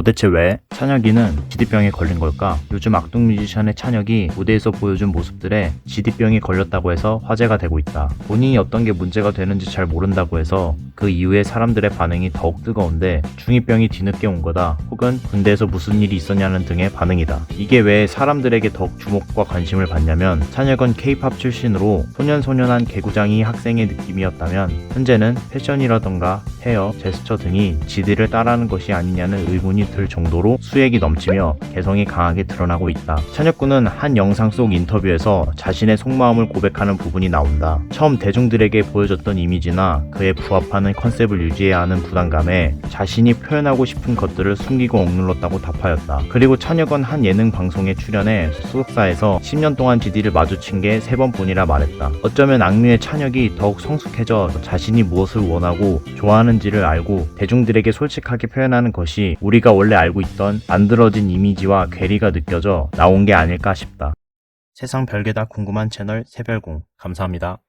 도대체 왜 찬혁이는 지디병에 걸린 걸까? 요즘 악동 뮤지션의 찬혁이 무대에서 보여준 모습들에 지디병이 걸렸다고 해서 화제가 되고 있다. 본인이 어떤 게 문제가 되는지 잘 모른다고 해서 그 이후에 사람들의 반응이 더욱 뜨거운데 중2병이 뒤늦게 온 거다 혹은 군대에서 무슨 일이 있었냐는 등의 반응이다. 이게 왜 사람들에게 더욱 주목과 관심을 받냐면 찬혁은 K-팝 출신으로 소년소년한 개구장이 학생의 느낌이었다면 현재는 패션이라던가 헤어, 제스처 등이 지디를 따라하는 것이 아니냐는 의문이 들 정도로 수액이 넘치며 개성이 강하게 드러나고 있다. 찬혁군은 한 영상 속 인터뷰에서 자신의 속마음을 고백하는 부분이 나온다. 처음 대중들에게 보여줬던 이미지나 그에 부합하는 컨셉을 유지해야 하는 부담감에 자신이 표현하고 싶은 것들을 숨기고 억눌렀다고 답하였다. 그리고 찬혁은 한 예능 방송에 출연해 소속사에서 10년 동안 지디를 마주친 게 세 번뿐이라 말했다. 어쩌면 악뮤의 찬혁이 더욱 성숙해져 자신이 무엇을 원하고 좋아하는지를 알고 대중들에게 솔직하게 표현하는 것이 우리가 원래 알고 있던 만들어진 이미지와 괴리가 느껴져 나온 게 아닐까 싶다. 세상 별게 다 궁금한 채널 새별공 감사합니다.